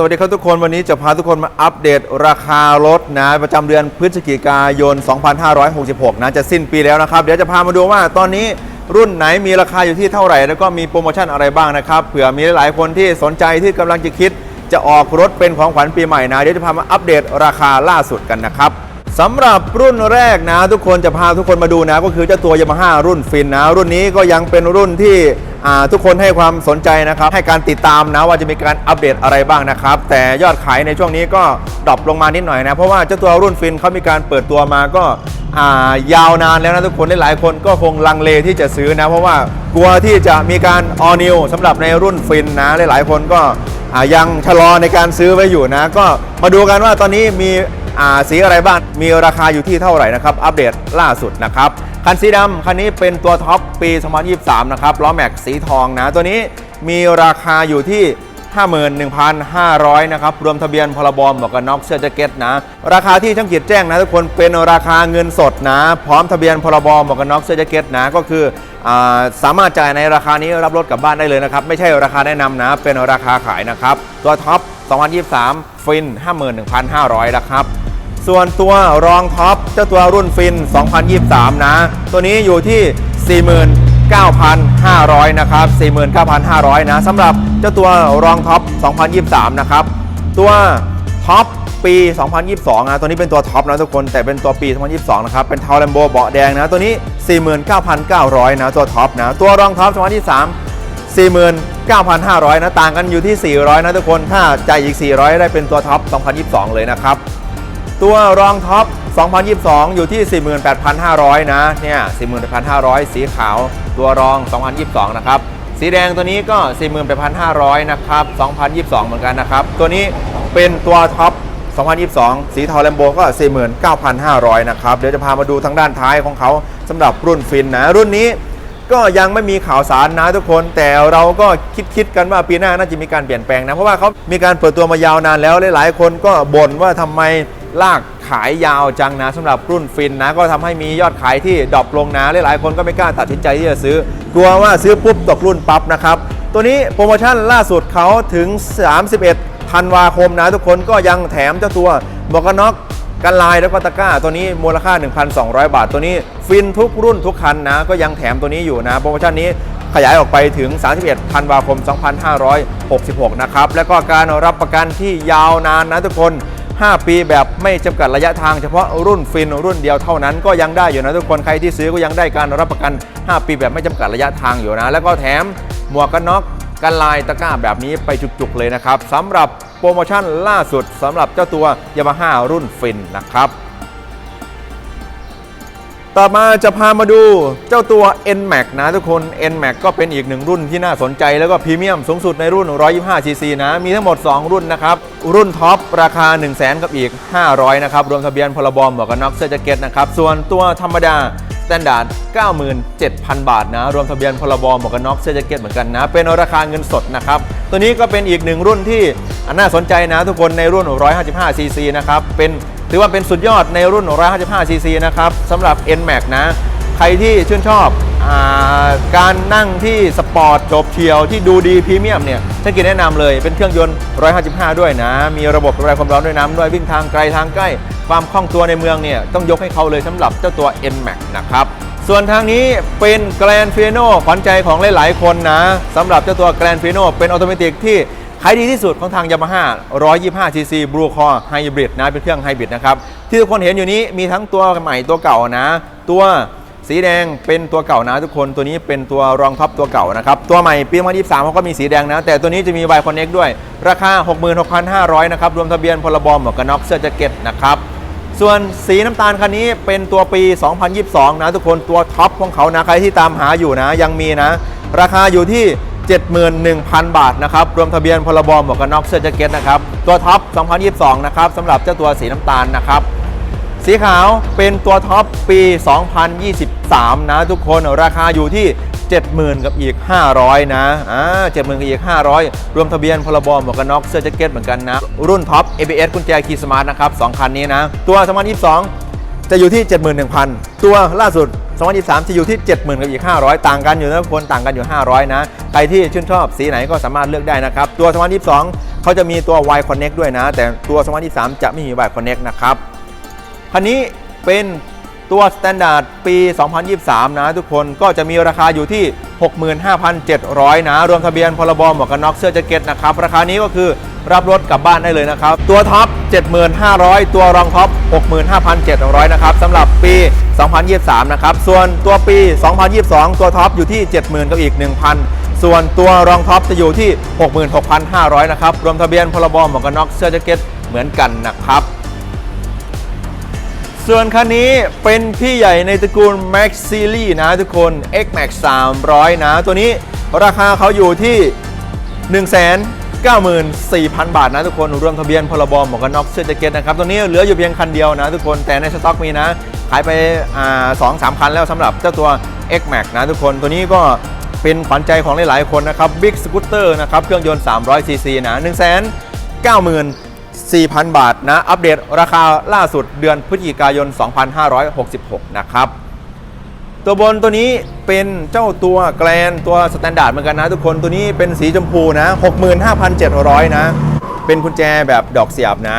สวัสดีครับทุกคนวันนี้จะพาทุกคนมาอัปเดตราคารถนะประจำเดือนพฤศจิกายน 2566 นะจะสิ้นปีแล้วนะครับ เดี๋ยวจะพามาดูว่าตอนนี้รุ่นไหนมีราคาอยู่ที่เท่าไหร่ แล้วก็มีโปรโมชั่นอะไรบ้างนะครับเผื่อมีหลายๆคนที่สนใจที่กำลังจะคิด จะออกรถเป็นของขวัญปีใหม่นะเดี๋ยวจะพามาอัปเดตราคาล่าสุดกันนะครับสำหรับรุ่นแรกนะ ทุกคนจะพาทุกคนมาดูนะ ก็คือเจ้าตัว Yamaha รุ่นฟินนะ รุ่นนี้ก็ยังเป็นรุ่นที่ ทุกคนให้ความสนใจนะครับ ให้การติดตามนะว่าจะมีการอัปเดตอะไรบ้างนะครับ แต่ยอดขายในช่วงนี้ก็ดรอปลงมานิดหน่อยนะ เพราะว่าเจ้าตัวรุ่นฟินเขามีการเปิดตัวมาก็ายาวนานแล้วนะทุกคนหลายๆคนก็คงลังเลที่จะซื้อนะ เพราะว่ากลัวที่จะมีการออนิวสำหรับในรุ่นฟินนะหลายๆคนก็ยังชะลอในการซื้อไว้อยู่นะ ก็มาดูกันว่าตอนนี้มีสีอะไรบ้างมีราคาอยู่ที่เท่าไหร่นะครับ อัปเดตล่าสุดนะครับ คันสีดำคันนี้เป็นตัวท็อปปี 2023 นะครับล้อแม็กสีทองนะ ตัวนี้มีราคาอยู่ที่ 51,500 นะครับ รวมทะเบียนพรบหมวกกันน็อกเสื้อแจ็คเก็ตนะ ราคาที่ช่างกิจแจ้งนะทุกคนเป็นราคาเงินสดนะ พร้อมทะเบียนพรบหมวกกันน็อกเสื้อแจ็คเก็ตนะ ก็คืออสามารถจ่ายในราคานี้รับรถกลับบ้านได้เลยนะครับ ไม่ใช่ราคาแนะนำนะ เป็นราคาขายนะครับ ตัวท็อป 2023 ฟิน 51,500 นะครับ ส่วนตัวรองท็อปเจ้าตัวรุ่นฟิน 2023 นะ ตัวนี้อยู่ที่ 49,500 นะครับ 49,500 นะสำหรับเจ้าตัวรองท็อป 2023 นะครับ ตัวท็อปปี 2022 นะ ตัวนี้เป็นตัวท็อปนะทุกคน แต่เป็นตัวปี 2022 นะครับ เป็นเทาแลมโบเบาะแดงนะ ตัวนี้ 49,900 นะ ตัวท็อปนะ ตัวรองท็อป 2023 49,500 นะ ต่างกันอยู่ที่ 400 นะทุกคน ถ้าจ่ายอีก 400 ได้เป็นตัวท็อป 2022 เลยนะครับ ตัวรองท็อป 2022 อยู่ที่ 48,500 นะเนี่ย48,500 สีขาว ตัวรอง 2022 นะครับ สีแดงตัวนี้ก็ 48,500 นะครับ 2022 เหมือนกันนะครับ ตัวนี้เป็นตัวท็อป 2022 สีเทาแลมโบก็ 49,500 นะครับ เดี๋ยวจะพามาดูทางด้านท้ายของเขาสำหรับรุ่นฟินนะ รุ่นนี้ก็ยังไม่มีข่าวสารนะทุกคน แต่เราก็คิดคิดกันว่าปีหน้าน่าจะมีการเปลี่ยนแปลงนะ เพราะว่าเขามีการเปิดตัวมายาวนานแล้วหลายๆ คนก็บ่นว่าทำไม ลากขายยาวจังนะสำหรับรุ่นฟินนะ ก็ทำให้มียอดขายที่ดรอปลงนะหลายๆคนก็ไม่กล้าตัดสินใจที่จะซื้อ กลัวว่าซื้อปุ๊บตกรุ่นปั๊บนะครับ ตัวนี้โปรโมชั่นล่าสุดเขาถึง 31ธันวาคมนะ ทุกคนก็ยังแถมเจ้าตัวหมวกกันน็อกกันลายแล้วก็ตะกร้า ตัวนี้มูลค่า 1,200 บาท ตัวนี้ฟินทุกรุ่นทุกคันนะ ก็ยังแถมตัวนี้อยู่นะโปรโมชั่นนี้ขยายออกไปถึง 31ธันวาคม 2566 นะครับ แล้วก็การรับประกันที่ยาวนานนะทุกคน 5 ปีแบบไม่จำกัดระยะทางเฉพาะรุ่นฟินรุ่นเดียวเท่านั้นก็ยังได้อยู่นะทุกคนใครที่ซื้อก็ยังได้การรับประกัน 5 ปีแบบไม่จำกัดระยะทางอยู่นะ แล้วก็แถมหมวกกันน็อกกันลายตะกร้าแบบนี้ไปจุกๆเลยนะครับสำหรับโปรโมชั่นล่าสุดสำหรับเจ้าตัว Yamaha รุ่นฟินนะครับ ต่อมาจะพามาดูเจ้าตัว NMAX นะทุกคน NMAX ก็เป็นอีกหนึ่งรุ่นที่น่าสนใจแล้วก็พรีเมียมสูงสุดในรุ่น 125cc นะ มีทั้งหมด 2 รุ่นนะครับ รุ่นท็อปราคา 1 0 0 0 0แกับอีก 500 นะครับ รวมทะเบียนพลบอมหมวกกันน็อกเสื้อแจ็คเก็ตนะครับ ส่วนตัวธรรมดาสแตนดาร์ด97,000 บาทนะ รวมทะเบียนพลบหมวกกันน็อกเสื้อแจ็คเก็ตเหมือนกันนะ เป็นราคาเงินสดนะครับ ตัวนี้ก็เป็นอีกหนึ่งรุ่นที่น่าสนใจนะทุกคนในรุ่น 155cc นะครับ เป็น ถือว่าเป็นสุดยอดในรุ่น 155cc นะครับสำหรับ NMAX นะ ใครที่ชื่นชอบอการนั่งที่สปอร์ตจบเฉียวที่ดูดีพรีเมียมเนี่ยฉันกินแนะนำเลยเป็นเครื่องยนต์ 155 ด้วยนะ มีระบบระบายความร้อนด้วยน้ำด้วยวิ่งทางไกลทางใกล้ ความคล่องตัวในเมืองเนี่ยต้องยกให้เขาเลยสำหรับเจ้าตัว NMAX นะครับส่วนทางนี้เป็นแกรนฟิโนขวัญใจของหลาย ๆ คนนะสำหรับเจ้าตัวแกรนฟิโนเป็นออโตเมติกที่ ขายดีที่สุดของทาง Yamaha 125cc Blue Core Hybrid นะ เป็นเครื่องไฮบริดนะครับ ที่ทุกคนเห็นอยู่นี้มีทั้งตัวใหม่ตัวเก่านะ ตัวสีแดงเป็นตัวเก่านะทุกคน ตัวนี้เป็นตัวรองท็อปตัวเก่านะครับ ตัวใหม่ปี2023เขาก็มีสีแดงนะ แต่ตัวนี้จะมี Y Connect ด้วย ราคา 66,500 นะครับ รวมทะเบียนพลบหมวกกันน็อกเสื้อแจ็คเก็ตนะครับส่วนสีน้ำตาลคันนี้เป็นตัวปี 2022 นะทุกคนตัวท็อปของเขานะใครที่ตามหาอยู่นะยังมีนะ ราคาอยู่ที่ 71,000 บาทนะครับ รวมทะเบียนพลบหมวกกันน็อกเสื้อแจ็คเก็ตนะครับ ตัวท็อป 2022 นะครับสำหรับเจ้าตัวสีน้ำตาลนะครับ สีขาวเป็นตัวท็อปปี 2023 นะทุกคนราคาอยู่ที่ 70,000 กับอีก 500 นะอ่า70,000 กับอีก 500 รวมทะเบียนพลบหมวกกันน็อกเสื้อแจ็คเก็ตเหมือนกันนะ รุ่นท็อป ABS กุญแจคีย์สมาร์ทนะครับ 2 คันนี้นะ ตัว 2022 จะอยู่ที่ 71,000 ตัวล่าสุด 2023 จะอยู่ที่ 70,000 กับอีก 500 ต่างกันอยู่นะทุกคนต่างกันอยู่ 500 นะ ใครที่ชื่นชอบสีไหนก็สามารถเลือกได้นะครับ ตัว 2022 เขาจะมีตัว Y Connect ด้วยนะ แต่ตัว 2023 จะไม่มี Y Connect นะครับ คันนี้เป็น ตัว Standard ปี 2023 นะทุกคนก็จะมีราคาอยู่ที่ 65,700 นะ รวมทะเบียนพรบหมวกกันน็อกเสื้อแจ็คเก็ตนะครับ ราคานี้ก็คือรับรถกลับบ้านได้เลยนะครับ ตัวท็อป 75,000 ตัวรองท็อป 65,700 นะครับสำหรับปี 2023 นะครับ ส่วนตัวปี 2022 ตัวท็อปอยู่ที่ 70,000 กับอีก 1,000 ส่วนตัวรองท็อปจะอยู่ที่ 66,500 นะครับ รวมทะเบียนพรบหมวกกันน็อกเสื้อแจ็คเก็ตเหมือนกันนะครับ ส่วนคันนี้เป็นพี่ใหญ่ในตระกูล Max Series นะทุกคน X Max 300 นะ ตัวนี้ราคาเขาอยู่ที่ 194,000 บาทนะทุกคนรวมทะเบียนพรบหมวกกันน็อกเสื้อแจ็คเก็ตนะครับตัวนี้เหลืออยู่เพียงคันเดียวนะทุกคนแต่ในสต็อกมีนะ ขายไปอ่าสองสามคันแล้วสำหรับเจ้าตัว X Max นะทุกคนตัวนี้ก็เป็นขวัญใจของหลาย ๆ คนนะครับ Big Scooter นะครับเครื่องยนต์ 300 cc นะ 1 9 0 0 0 4,000 บาทนะ อัปเดตราคาล่าสุดเดือนพฤศจิกายน 2566 นะครับ ตัวบนตัวนี้เป็นเจ้าตัวแกลนตัวสแตนดาร์ดเหมือนกันนะทุกคนตัวนี้เป็นสีชมพูนะ 65,700 นะ เป็นกุญแจแบบดอกเสียบนะ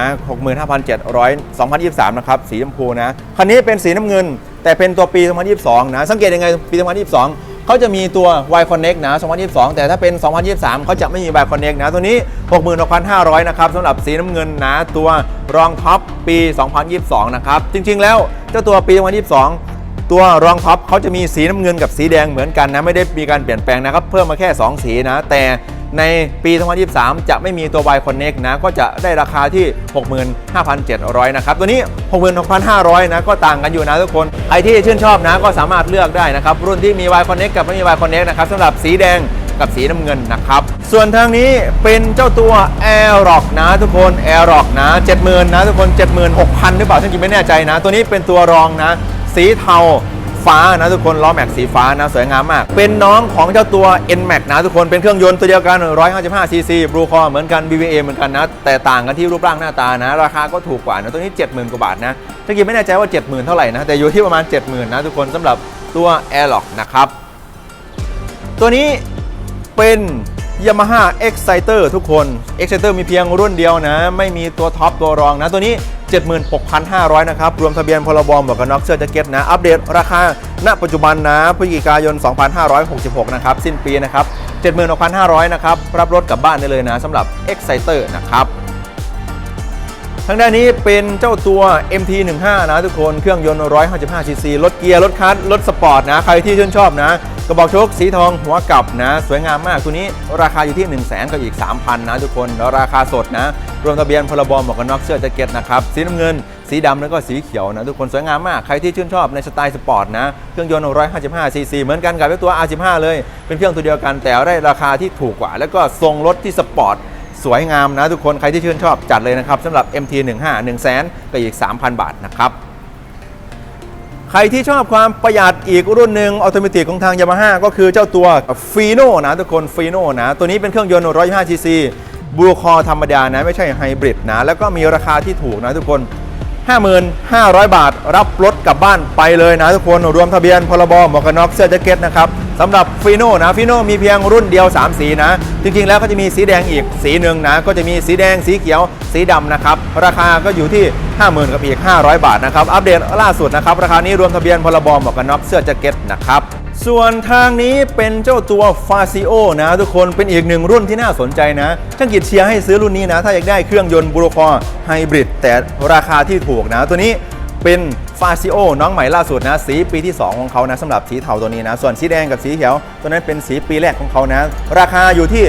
65,700 2023 นะครับ สีชมพูนะ คันนี้เป็นสีน้ำเงิน แต่เป็นตัวปี 2022 นะ สังเกตยังไงปี 2022 เขาจะมีตัว Y Connect นะ2022 แต่ถ้าเป็น 2023 เขาจะไม่มี Y Connect นะ ตัวนี้ 66,500 นะครับสำหรับสีน้ำเงินนะ ตัวรองท็อปปี 2022 นะครับ จริง ๆ แล้วเจ้าตัวปี 2022ตัวรองท็อปเขาจะมีสีน้ำเงินกับสีแดงเหมือนกันนะ ไม่ได้มีการเปลี่ยนแปลงนะครับ เพิ่มมาแค่ 2 สีนะ แต่ ในปี 2023 จะไม่มีตัว Y Connect นะ ก็จะได้ราคาที่ 65,700 นะครับ ตัวนี้ 66,500 นะ ก็ต่างกันอยู่นะทุกคนใครที่ชื่นชอบนะ ก็สามารถเลือกได้นะครับ รุ่นที่มี Y Connect กับไม่มี Y Connect นะครับสำหรับสีแดงกับสีน้ำเงินนะครับ ส่วนทางนี้เป็นเจ้าตัว Air Rock นะทุกคน Air Rock นะ 70,000 นะทุกคน 76,000 หรือเปล่าฉันจริงไม่แน่ใจนะ ตัวนี้เป็นตัวรองนะ สีเทา ฟ้านะทุกคนล้อแม็กสีฟ้านะสวยงามมาก เป็นน้องของเจ้าตัว N Max นะทุกคนเป็นเครื่องยนต์ตัวเดียวกัน 155 cc บลูคอเหมือนกัน BBA เหมือนกันนะ แต่ต่างกันที่รูปร่างหน้าตานะ ราคาก็ถูกกว่านะตัวนี้ 70,000 กว่าบาทนะถ้ากินไม่แน่ใจว่า 70,000 เท่าไหร่นะ แต่อยู่ที่ประมาณ 70,000 นะทุกคนสำหรับตัว Airlock นะครับตัวนี้เป็น Yamaha Exciter ทุกคน Exciter มีเพียงรุ่นเดียวนะ ไม่มีตัวท็อปตัวรองนะ ตัวนี้ 76,500 นะครับ รวมทะเบียนพรบหมวกกันน็อกเสื้อแจ็คเก็ตนะ อัปเดตราคา ณ ปัจจุบันนะพฤศจิกายน 2566 นะครับ สิ้นปีนะครับ 76,500 นะครับ รับรถกลับบ้านได้เลยนะสำหรับ Exciter นะครับทางด้านนี้เป็นเจ้าตัว MT15 นะทุกคน เครื่องยนต์ 155 cc รถเกียร์ รถคัสรถสปอร์ตนะ ใครที่ชื่นชอบนะ กระบอกชคสีทองหัวกลับนะ สวยงามมากตัวนี้ราคาอยู่ที่ 1 0 0 0 0แสนกับอีก 3,000 นะทุกคนแล้วราคาสดนะ รวมทะเบียนพรบหมวกกันน็อกเสื้อแจ็คเก็ตนะครับ สีน้ำเงิน สีดำแล้วก็สีเขียวนะ ทุกคนสวยงามมาก ใครที่ชื่นชอบในสไตล์สปอร์ตนะ เครื่องยนต์ 155 cc เหมือนกันกับตัว R15 เลย เป็นเครื่องตัวเดียวกันแต่ได้ราคาที่ถูกกว่า แล้วก็ทรงรถที่สปอร์ตสวยงามนะทุกคนใครที่ชื่นชอบจัดเลยนะครับสำหรับ MT15 1 0 0 0 0แสนกับอีก 3,000 บาทนะครับ ใครที่ชอบความประหยัดอีกรุ่นหนึ่งออโตเมติกของทาง Yamaha ก็คือเจ้าตัว f i n o นะทุกคน f i n o นะ ตัวนี้เป็นเครื่องยนต์125 cc บูคอธรรมดานะ ไม่ใช่ไฮบริดนะ แล้วก็มีราคาที่ถูกนะทุกคน 55,500 บาท รับรถกลับบ้านไปเลยนะทุกคนรวมทะเบียนพรบหมวกกันน็อกเสื้อแจ็คเก็ตนะครับสำหรับฟีโน่นะฟีโน่มีเพียงรุ่นเดียว 3 สีนะ จริงๆแล้วก็จะมีสีแดงอีกสีหนึ่งนะ ก็จะมีสีแดงสีเขียวสีดำนะครับ ราคาก็อยู่ที่ 50,000 กับอีก 500 บาทนะครับ อัปเดตล่าสุดนะครับ ราคานี้รวมทะเบียนพรบหมวกกันน็อกเสื้อแจ็คเก็ตนะครับ ส่วนทางนี้เป็นเจ้าตัวฟาซิโอนะทุกคนเป็นอีกหนึ่งรุ่นที่น่าสนใจนะช่างกิจเชียร์ให้ซื้อรุ่นนี้นะ ถ้าอยากได้เครื่องยนต์บูโรคอไฮบริดแต่ราคาที่ถูกนะ ตัวนี้เป็น ฟาซิโอน้องใหม่ล่าสุดนะ สีปีที่ 2 ของเขานะสำหรับสีเทาตัวนี้นะ ส่วนสีแดงกับสีเขียว ตัวนั้นเป็นสีปีแรกของเขานะ ราคาอยู่ที่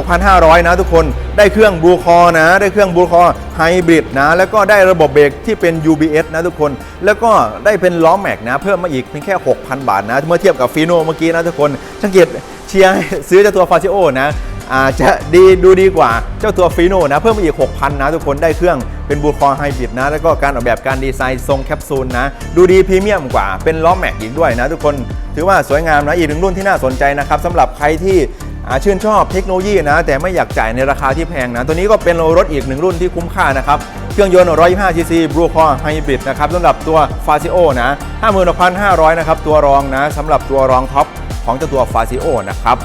56,500 นะทุกคนได้เครื่องบูคอนะ ได้เครื่องบูคอไฮบริดนะ แล้วก็ได้ระบบเบรกที่เป็น UBS นะทุกคน แล้วก็ได้เป็นล้อแม็กนะ เพิ่มมาอีกเพียงแค่ 6,000 บาทนะ เมื่อเทียบกับฟีโนเมื่อกี้นะทุกคนช่างกิเชียร์ซื้อเจ้าตัวฟาซิโอนะ อาจจะดีดูดีกว่าเจ้าตัวฟีโนนะ เพิ่มมาอีก 6,000 นะ ทุกคนได้เครื่องเป็นบูคอไฮบริดนะ แล้วก็การออกแบบการดีไซน์ทรงแคปซูลนะ ดูดีพรีเมียมกว่าเป็นล้อแม็กอีกด้วยนะ ทุกคนถือว่าสวยงามนะ อีกหนึ่งรุ่นที่น่าสนใจนะครับสำหรับใครที่ชื่นชอบเทคโนโลยีนะ แต่ไม่อยากจ่ายในราคาที่แพงนะ ตัวนี้ก็เป็นรถอีกหนึ่งรุ่นที่คุ้มค่านะครับเครื่องยนต์ 125 cc Blue Core Hybrid นะครับสำหรับตัว f a z i o นะ 56,500 นะครับ ตัวรองนะสำหรับตัวรองท็อปของเจ้าตัว f a z i o นะครับ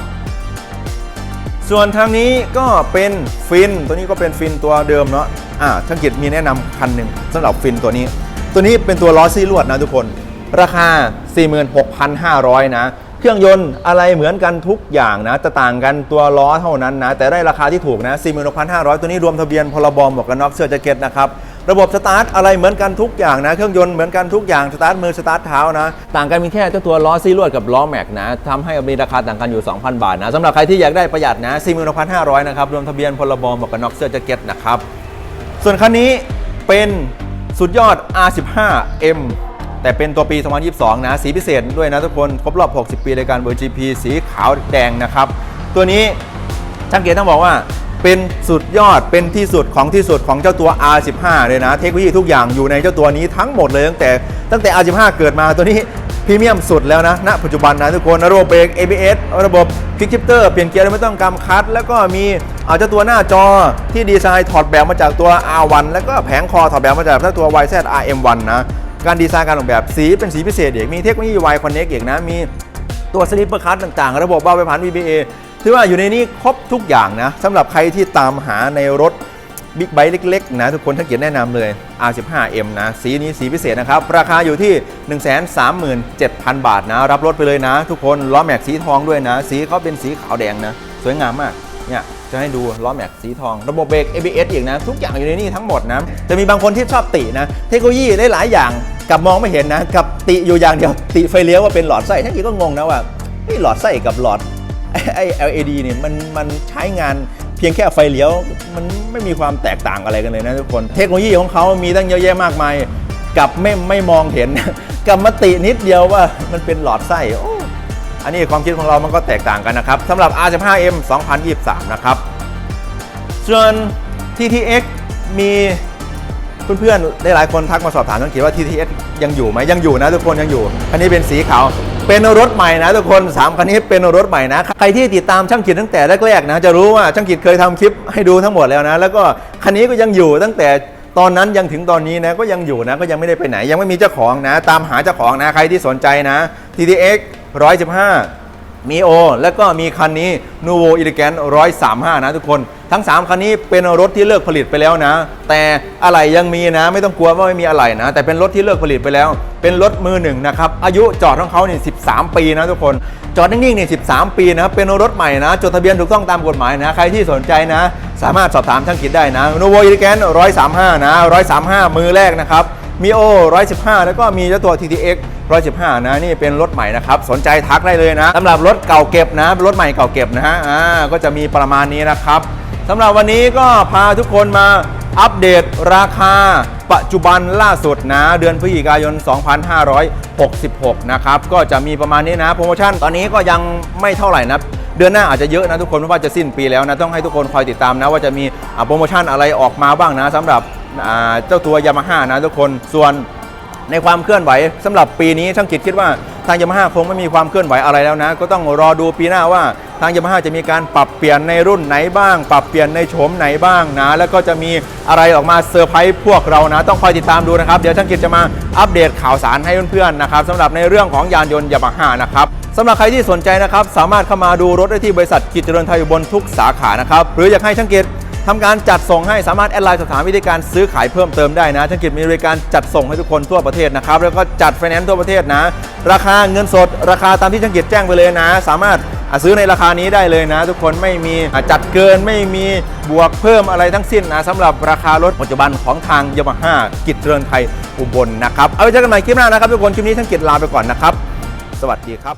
ส่วนทางนี้ก็เป็นฟิน ตัวนี้ก็เป็นฟินตัวเดิมเนาะอ่าช่างกิจมีแนะนำคันหนึ่งสำหรับฟินตัวนี้ ตัวนี้เป็นตัวล้อซี่ลวดนะทุกคน ราคา 46,500 นะ เครื่องยนต์อะไรเหมือนกันทุกอย่างนะจะต่างกันตัวล้อเท่านั้นนะ แต่ได้ราคาที่ถูกนะ 46,500 ตัวนี้รวมทะเบียนพรบหมวกกันน็อกเสื้อแจ็คเก็ตนะครับ ระบบสตาร์ทอะไรเหมือนกันทุกอย่างนะ เครื่องยนต์เหมือนกันทุกอย่างสตาร์ทมือสตาร์ทเท้านะ ต่างกันมีแค่เจ้าตัวล้อซีลวดกับล้อแม็กนะทำให้มีราคาต่างกันอยู่ 2,000 บาทนะสำหรับใครที่อยากได้ประหยัดนะ46,500 นะครับ รวมทะเบียนพรบหมวกกันน็อกเสื้อแจ็คเก็ตนะครับ ส่วนคันนี้เป็นสุดยอด R15M แต่เป็นตัวปี 2022 นะ สีพิเศษด้วยนะทุกคน ครบรอบ 60 ปีในการเวอร์ GP สีขาวแดงนะครับ ตัวนี้ช่างเกียรติต้องบอกว่า เป็นสุดยอดเป็นที่สุดของที่สุดของเจ้าตัว R15 เลยนะ เทคโนโลยีทุกอย่างอยู่ในเจ้าตัวนี้ทั้งหมดเลยตั้งแต่ตั้งแต่ R15 เกิดมาตัวนี้พรีเมียมสุดแล้วนะณปัจจุบันนะทุกคนระบบเบรก ABS ระบบคลิกชิปเตอร์เปลี่ยนเกียร์โดยไม่ต้องกำคัด แล้วก็มีอาจจะตัวหน้าจอที่ดีไซน์ถอดแบบมาจากตัว R1 แล้วก็แผงคอถอดแบบมาจากเจ้าตัว YZ RM1 นะการดีไซน์การออกแบบสีเป็นสีพิเศษเอกมีเทคโนโลยี Y Connect อีกนะมีตัวสลิปเปอร์คัตต่างๆ ระบบเบาไปผ่าน VBA ถือว่าอยู่ในนี้ครบทุกอย่างนะสำหรับใครที่ตามหาในรถบิ๊กไบค์เล็กๆ นะทุกคนท่านเกียรติแนะนำเลย R15M นะ สีนี้สีพิเศษนะครับ ราคาอยู่ที่ 137,000 บาทนะ รับรถไปเลยนะ ทุกคนล้อแม็กสีทองด้วยนะ สีเขาเป็นสีขาวแดงนะ สวยงามมากเนี่ยจะให้ดูล้อแม็กสีทอง ระบบเบรก ABS อีกนะ ทุกอย่างอยู่ในนี่ทั้งหมดนะจะมีบางคนที่ชอบตินะเทคโนโลยีได้หลายอย่างกับมองไม่เห็นนะกับติอยู่อย่างเดียวติไฟเลี้ยวว่าเป็นหลอดไส้ท่านกีก็งงนะว่าหลอดไส้กับหลอด ไอ้ LED เนี่ยมันมันใช้งานเพียงแค่ไฟเลี้ยว มันไม่มีความแตกต่างอะไรกันเลยนะทุกคน เทคโนโลยีของเขามีตั้งเยอะแยะมากมายกับไม่ไม่มองเห็นกับมตินิดเดียวว่ามันเป็นหลอดไส้โอ้อันนี้ความคิดของเรามันก็แตกต่างกันนะครับสำหรับ R15M 2023 นะครับ ส่วน TTX มีเพื่อนๆได้หลายคนทักมาสอบถามทั้งเขียนว่า TTX ยังอยู่ไหมยังอยู่นะทุกคนยังอยู่คันนี้เป็นสีขาว เป็นรถใหม่นะทุกคนสามคันนี้เป็นรถใหม่นะ ใครที่ติดตามช่างขีดตั้งแต่แรกๆนะจะรู้ว่าช่างขีดเคยทำคลิปให้ดูทั้งหมดแล้วนะ แล้วก็คันนี้ก็ยังอยู่ตั้งแต่ตอนนั้นยังถึงตอนนี้นะก็ยังอยู่นะก็ยังไม่ได้ไปไหนยังไม่มีเจ้าของนะ ตามหาเจ้าของนะใครที่สนใจนะ TTX 115 มีโอแล้วก็มีคันนี้ n u v o e l e g a n t 135 นะทุกคน ทั้ง 3 คันนี้เป็นรถที่เลิกผลิตไปแล้วนะ แต่อะไรยังมีนะ ไม่ต้องกลัวว่าไม่มีอะไรนะ แต่เป็นรถที่เลิกผลิตไปแล้ว เป็นรถมือหนึ่งนะครับ อายุจอดของเขาเนี่ย13 ปีนะทุกคน จอดนิ่งๆเนี่ย13 ปีนะครับ เป็นรถใหม่นะ จดทะเบียนถูกต้องตามกฎหมายนะ ใครที่สนใจนะ สามารถสอบถามช่างกิจได้นะ n u v o e l e g a n t 135 นะ 135 มือแรกนะครับ มีโอ115 แล้วก็มีเจ้าตัว TTX 115 นะ นี่เป็นรถใหม่นะครับ สนใจทักได้เลยนะสำหรับรถเก่าเก็บนะรถใหม่เก่าเก็บนะฮะอ่าก็จะมีประมาณนี้นะครับสำหรับวันนี้ก็พาทุกคนมาอัปเดตราคาปัจจุบันล่าสุดนะ เดือนพฤศจิกายน 2566 นะครับ ก็จะมีประมาณนี้นะ โปรโมชั่นตอนนี้ก็ยังไม่เท่าไหร่นะ เดือนหน้าอาจจะเยอะนะทุกคนเพราะว่าจะสิ้นปีแล้วนะต้องให้ทุกคนคอยติดตามนะว่าจะมีโปรโมชั่นอะไรออกมาบ้างนะสำหรับเจ้าตัวยามาฮ่านะทุกคนส่วนในความเคลื่อนไหวสำหรับปีนี้ช่างกิจคิดว่าทางยามาฮ่าคงไม่มีความเคลื่อนไหวอะไรแล้วนะ ก็ต้องรอดูปีหน้าว่าทางยามาฮ่าจะมีการปรับเปลี่ยนในรุ่นไหนบ้าง ปรับเปลี่ยนในโฉมไหนบ้างนะ แล้วก็จะมีอะไรออกมาเซอร์ไพรส์พวกเรานะ ต้องคอยติดตามดูนะครับ เดี๋ยวช่างกิจจะมาอัปเดตข่าวสารให้เพื่อนๆนะครับสำหรับในเรื่องของยานยนต์ยามาฮ่านะครับ สำหรับใครที่สนใจนะครับ สามารถเข้ามาดูรถได้ที่บริษัทกิจเจริญไทยอุบนทุกสาขานะครับ หรืออยากให้ช่างกิจทำการจัดส่งให้สามารถแอดไลน์สอบถามวิธีการซื้อขายเพิ่มเติมได้นะช่างกิจมีบริการจัดส่งให้ทุกคนทั่วประเทศนะครับ แล้วก็จัดไฟแนนซ์ทั่วประเทศนะ ราคาเงินสด ราคาตามที่ช่างกิจแจ้งไปเลยนะ สามารถซื้อในราคานี้ได้เลยนะ ทุกคนไม่มีจัดเกินไม่มีบวกเพิ่มอะไรทั้งสิ้นนะสำหรับราคารถปัจจุบันของทางยามาฮ่ากิจเจริญไทยอุบลนะครับเอาไว้เจอกันใหม่คลิปหน้านะครับทุกคนคลิปนี้ช่างกิจลาไปก่อนนะครับ สวัสดีครับ